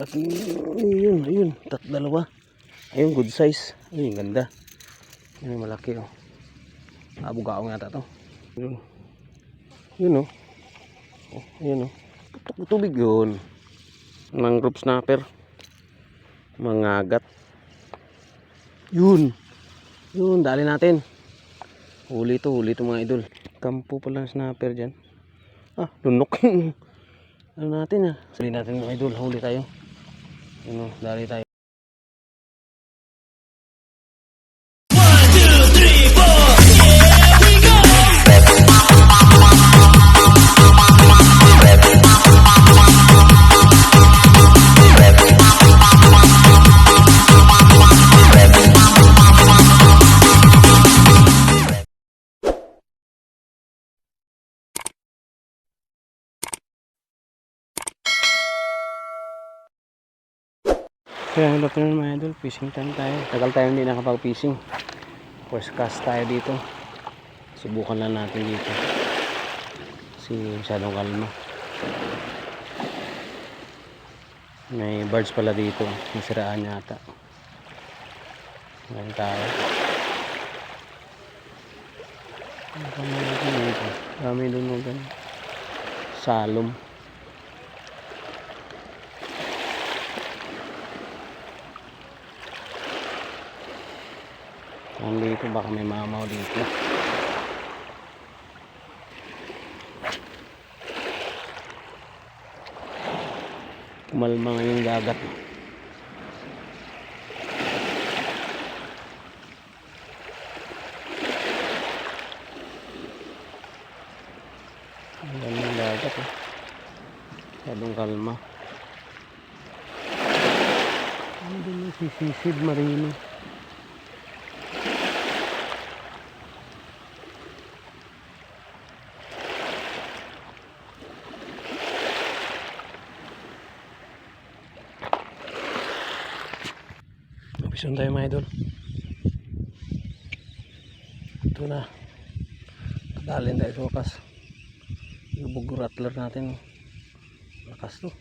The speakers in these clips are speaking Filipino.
At yun, ayun, tat dalawa. Ayun, good size. Ayun, ganda. Ayun, malaki oh. Abugaong yata to. Yun. Yun oh. Oh, ayun oh. Tutok tubig yun. Mangrove snapper. Mangagat. Yun. Yun, dali natin. Huli to, huli to mga idol. Kampo pala ng snapper dyan. Ah, lunok. ano natin ah. Sabi natin mga idol, huli tayo. Ano, dali tayo. Kaya hello po naman mga idol, fishing time tayo. Tagal tayo hindi nakapag-fishing. First cast tayo dito. Subukan lang natin dito. Kasi masyadong kalma. May birds pala dito. Nasiraan yata. Ngayon tayo. Pa meron dito? Dami dunugan. Salom. Nandito baka may mamaw dito. Kumalma nga yung dagat. Ang ganda ng dagat eh. Masyadong kalma. Din yung sisisid marino? Umpison tayo mga idol. Ito na. Kadalin tayo sa wakas. Lubog rattler natin. Lakas to.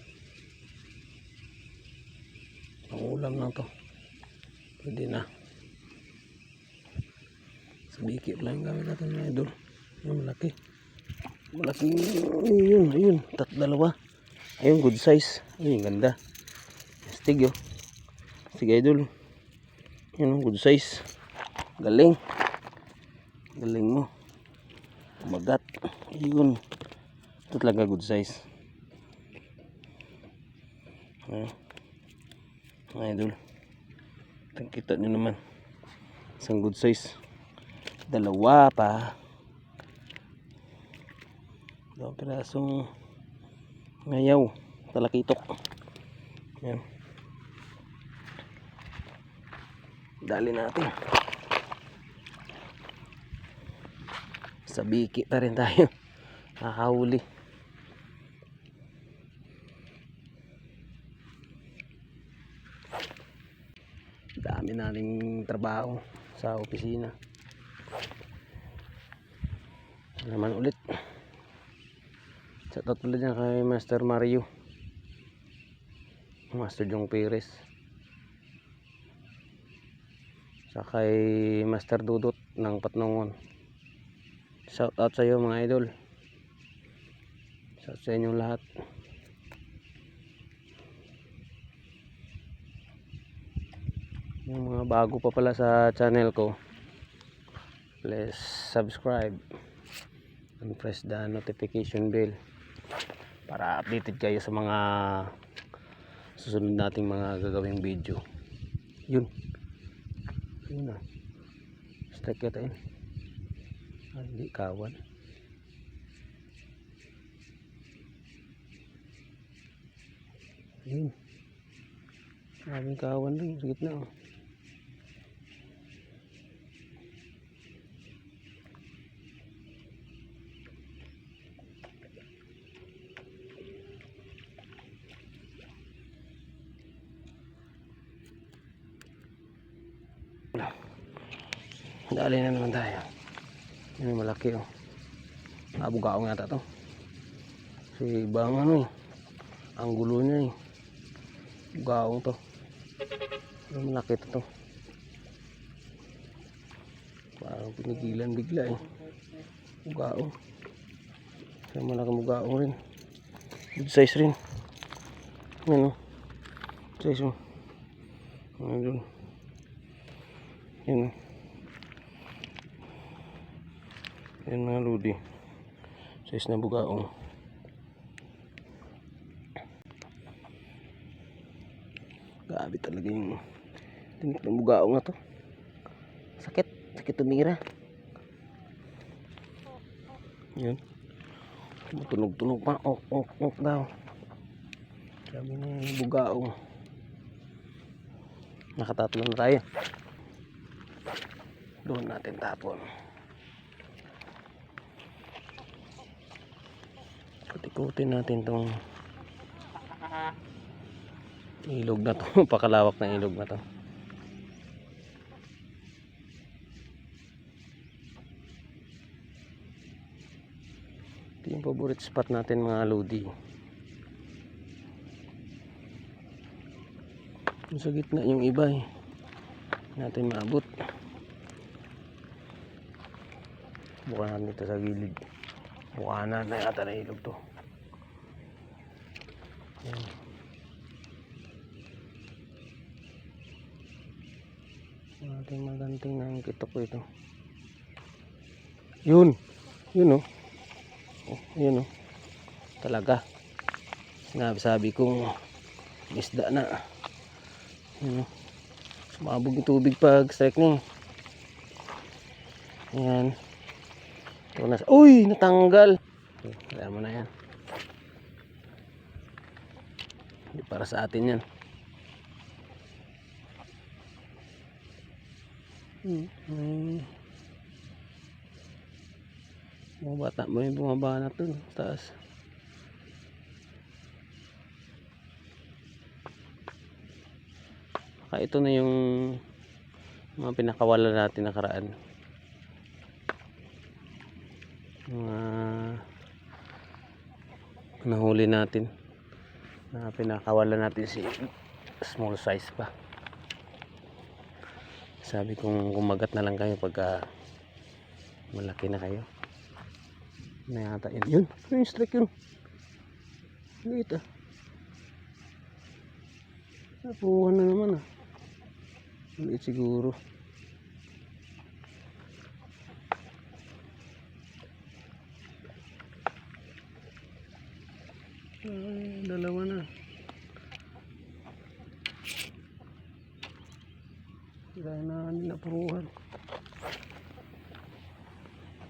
Ang ulam na to. Pwede na. Sa yung gamit natin mga idol. Yung malaki. Malaki yun. Ayun. Tat dalawa. Ayun good size. Ayun ganda. Stig yun. Sige idol. Ang good size. Galing. Galing mo. Magat. Yun. Ito talaga good size. Ayan. Idol. Kita nyo naman. Isang good size. Dalawa pa. Dalawang pirasong ngayaw. Talakitok. Ayan. Dali natin. Sa biki pa rin tayo. Nakahuli. Dami nating trabaho sa opisina. Naman ulit. Shoutout pala dyan kay Master Mario. Master Jong Perez. Sa kay Master Dudut ng Patnongon shout out sa iyo mga idol. Shout sa inyong lahat. Yung mga bago pa pala sa channel ko please subscribe and press the notification bell para updated kayo sa mga susunod nating mga gagawing video. Yun yun na. Strike yata yun. Ah, hindi kawan. Yun. Maraming kawan doon sa gitna. Oh. Dali na naman tayo. Yan malaki oh. Abugaong yata to. Si ibang ano eh. Ang gulo niya eh. Gaong to. Ang malaki to to. Parang pinigilan bigla eh. Ugaong. Kaya malaki ugaong rin. Good size rin. Yan o. Size mo. Ano dun. Yan o. Yan mga ludi. Size na bugaong. Grabe talaga yung tinik ng bugaong na to. Sakit. Sakit tumira. Yan. Tunog-tunog pa. Ok, ok, ok daw. Sabi na yung bugaong. Nakatatlo na tayo. Doon natin tapon. Patikutin natin tong ilog na to. Pakalawak na ilog na to. Ito yung favorite spot natin mga lodi. Sa gitna yung iba eh. Natin maabot. Bukanan dito sa gilid. Bukanan na yata na ilog to. Yan. Ating maganting na ang kitok ko ito. Yun. Yun oh. Oh, yun oh. Talaga. Sinabi sabi kong isda na. Yun oh. Sumabog yung tubig pag strike niya. eh. Ayan. Ito na. Uy! Natanggal! Kaya mo na yan. Para sa atin yan. Hmm. May... Mga bata mo yung bumaba na to. Taas. Baka ito na yung mga pinakawala natin nakaraan. Mga nahuli natin. Na pinakawala natin si small size pa. Sabi kong kumagat na lang kayo pagka malaki na kayo. Na yata yun. Yun, yun yung strike yun. Liit ah. Napuhan na naman ah. Liit siguro. Ay, dalawa na. Kaya na hindi napuruhan.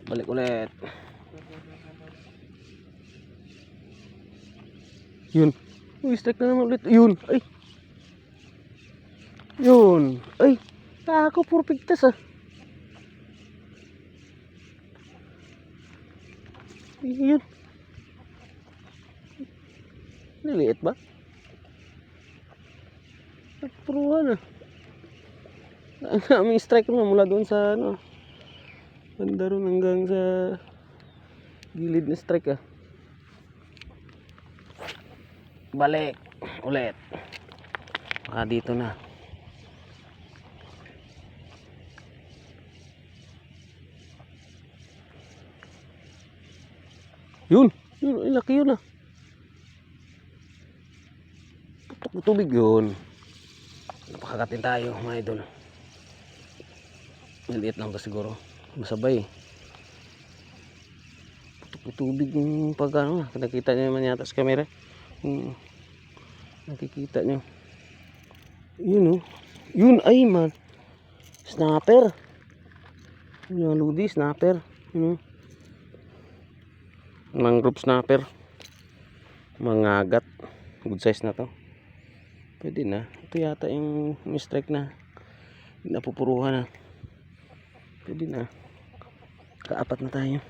Balik ulit. Yun. Uy, strike na naman ulit. Yun. Ay. Yun. Ay. Tako, puro pigtas ah. Yun. Niliit ba? Nagpuruhan ah. Ang daming strike naman mula doon sa ano. Banda ron hanggang sa gilid na strike ah. Balik ulit. Baka dito na. Yun, yun, laki yun ah. Putok na tubig yun. Napakagatin tayo mga idol. Maliit lang to siguro. Masabay. Putok tubig yung pag ano. Nakikita nyo naman yata sa camera. Hmm. Nakikita nyo. Yun oh. Yun ay man. Snapper. Yun yung ludi, snapper. Yun oh. Mangrove snapper. Mangagat. Good size na to. Pwede na. Ito yata yung strike na napupuruhan na. Pwede na. Kaapat na tayo.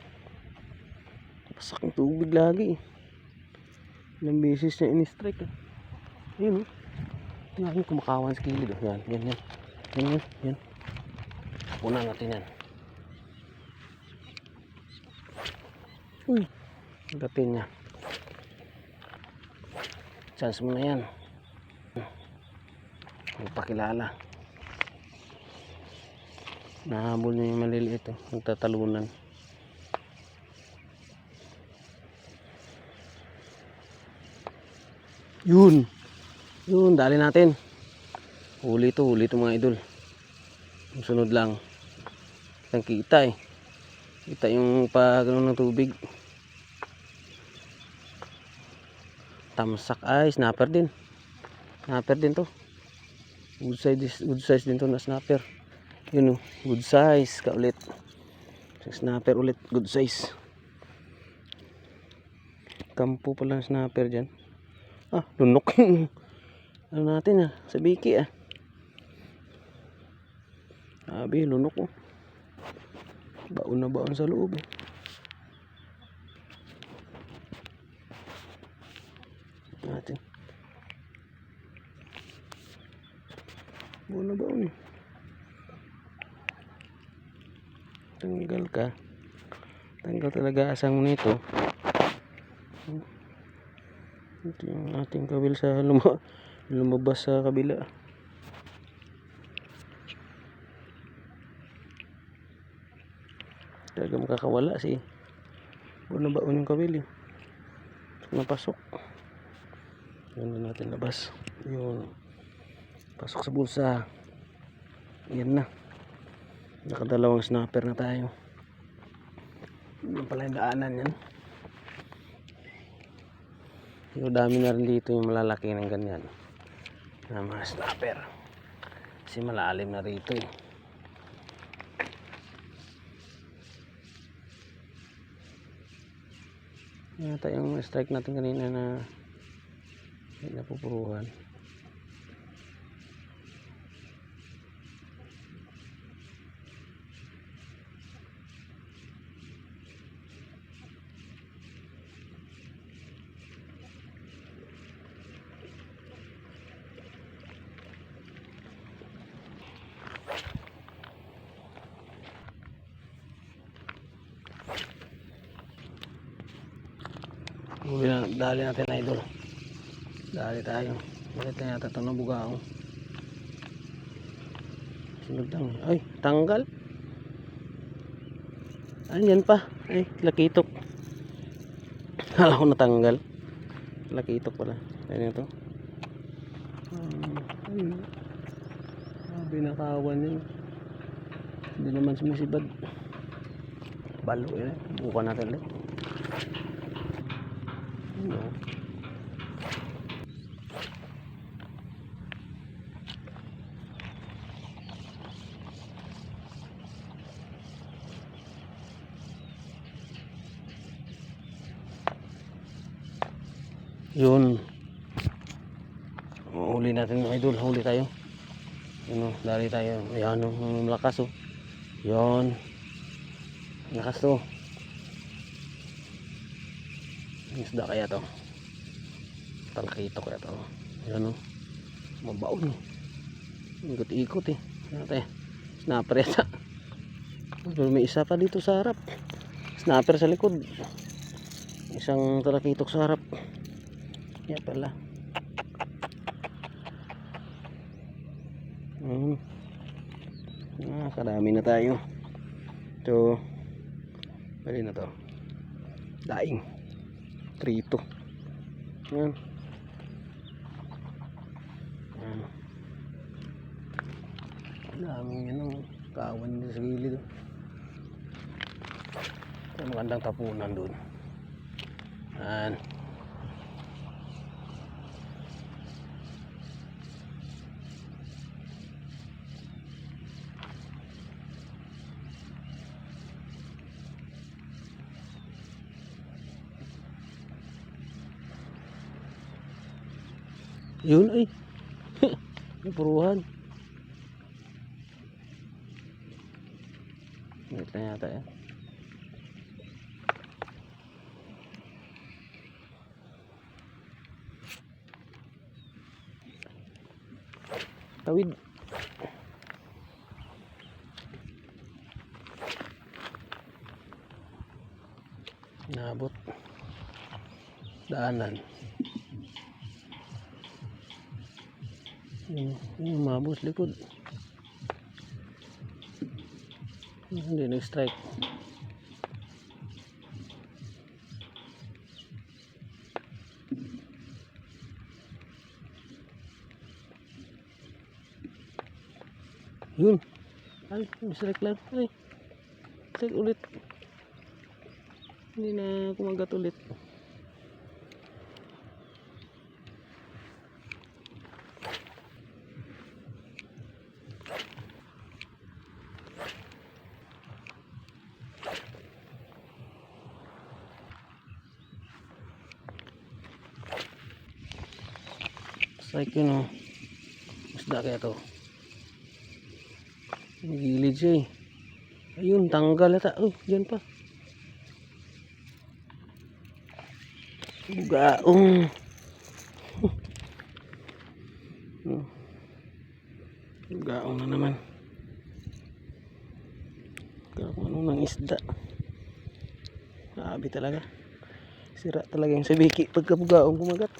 Pasak ng tubig lagi. Ilang beses niya in-strike. Ah. Yun oh. Tingnan yung kumakawan sa kilid. Oh. Yan, yan, yan. Yan, yan, yan. Una natin yan. Uy. Gatin niya. Chance mo na yan. Magpakilala. Nahabol niya yung maliliit oh. Nagtatalunan. Yun. Yun, dali natin. Huli to, huli to mga idol. Sunod lang. Kitang kita eh. Kita yung pagano ng tubig. Tamsak ay, snapper din. Snapper din to. Good size, good size din to na snapper. Yun oh, good size ka ulit. Snapper ulit, good size. Kampo pala ang snapper dyan. Ah, lunok. ano natin ah, sa biki ah. Sabi, lunok oh. Baon na baon sa loob eh. Natin. Baon na baon eh. Tanggal ka. Tanggal talaga asang mo nito. Ito yung ating kawil sa luma lumabas sa kabila. Talaga makakawala si Buwan na baon yung kawil eh. Napasok. Yun na natin labas. Yun. Pasok sa bulsa. Yan na. Nakadalawang snapper na tayo. Yan pala yung daanan yan. Yung dami na rin dito yung malalaki ng ganyan. Na mga snapper. Kasi malalim na rito eh. Yata yung strike natin kanina na hindi napupuruhan. Huli na, dali natin idol. Dali tayo. Bakit na yata ito nabugao? Sunod lang. Ay, tanggal. Ano yan pa? Ay, lakitok. Kala ko natanggal. Lakitok pala. Ayun ito. Um, ayun. Ah, binakawan yun. Hindi naman sumisibad. Balo yun. Buka natin ulit. Ano? Yun. Huli natin yung idol. Huli tayo. Ano, dali tayo. Ayan, oh, ang lakas oh. Yun. Lakas to. Isda kaya to. Talakito kaya to. Yan o. Mabaon. Ikot-ikot eh. Nate. Snapper yata. May isa pa dito sa harap. Snapper sa likod. Isang talakitok sa harap. Yan pala. Hmm. Ah, karami na tayo. Ito. Bali na to. Daing. Trito. Yan. Yan. Daming yan ang kawan dito sa gilid. oh. Magandang tapunan doon. Yan. Yun ay. Puruhan. Wait lang yata yan. Tawid. Nabot. Daanan. Yun, yun, mabos likod. Hindi nag-strike. Yun. Ay, strike lang. Ay. Strike ulit. Hindi na kumagat ulit. Strike yun oh. Isda kaya to. Gilid siya eh. Ayun, tanggal ata. Oh, dyan pa. Bugaong. Hmm. Bugaong na naman. Bugaong ano ng isda. Grabe talaga. Sira talaga yung sabiki pagka bugaong kumagat.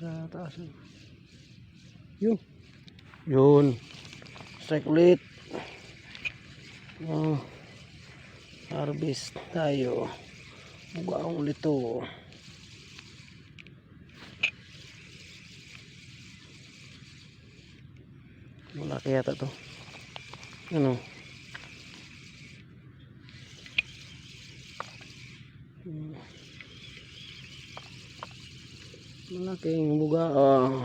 Sa taas. yun. Yun. Yun. Strike ulit. Oh. Harvest tayo. Bugaong ulit to. Malaki yata to. Ano? Malaking bugaong.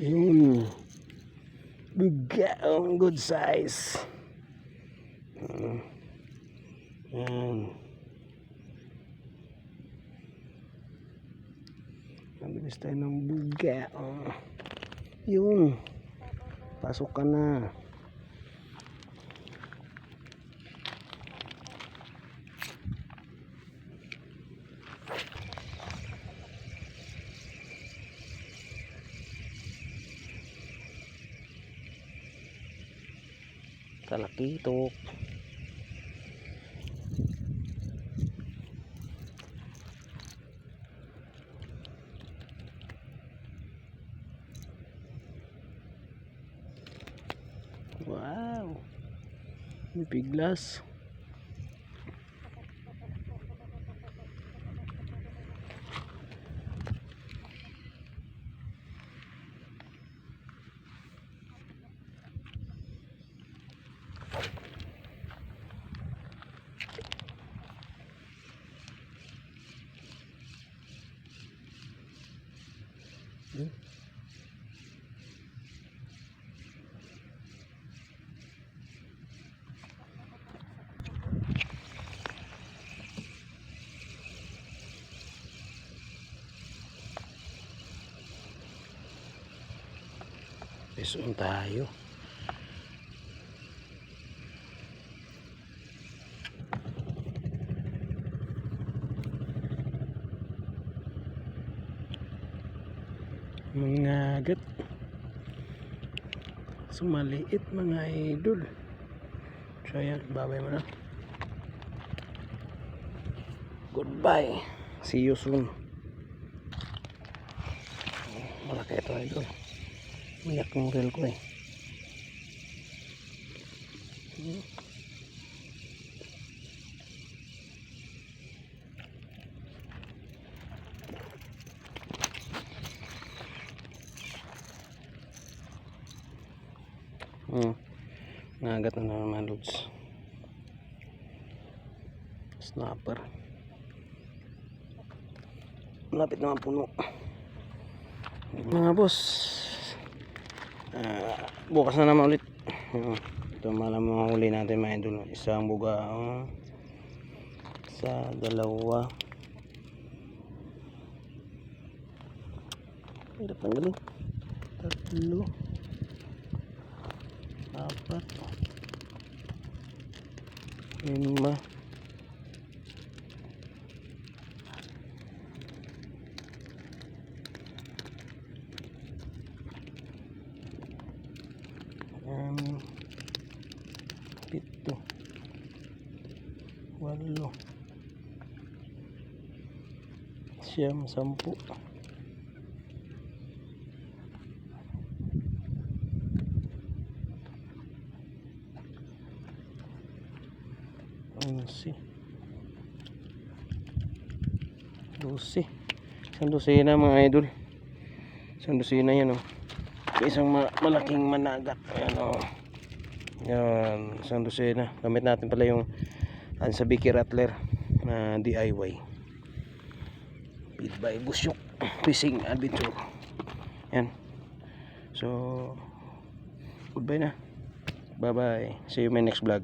Yun. Bugaong good size. Mm. Yan. Nabilis tayo ng buga. Oh. Yun. Pasok ka na. Talakitok. Wow. May piglas. Pesoon tayo. Mga agat. Sumaliit mga idol. So ayan, babay mo na. Goodbye. See you soon. Malaki ito idol. Mayak yung reel ko eh. Hmm. Nagat na naman loads. Snapper. Malapit naman puno. Mga boss bukas na naman ulit. Ito malamang huli natin mga idol. Isang buga oh. sa dalawa. Hirap ang galing. Tatlo. Apat. Lima. Anim, pito, walo, siyam, sampu. Onsi. Dosi. Isang dosina mga idol. Isang dosina yan oh. Isang ma- malaking managat. Ayan oh. Yan. Isang dosina. Gamit natin pala yung Ansabiki Rattler na DIY. Feed by Busyok Fishing Adventure. Yan. So, goodbye na. Bye bye. See you my next vlog.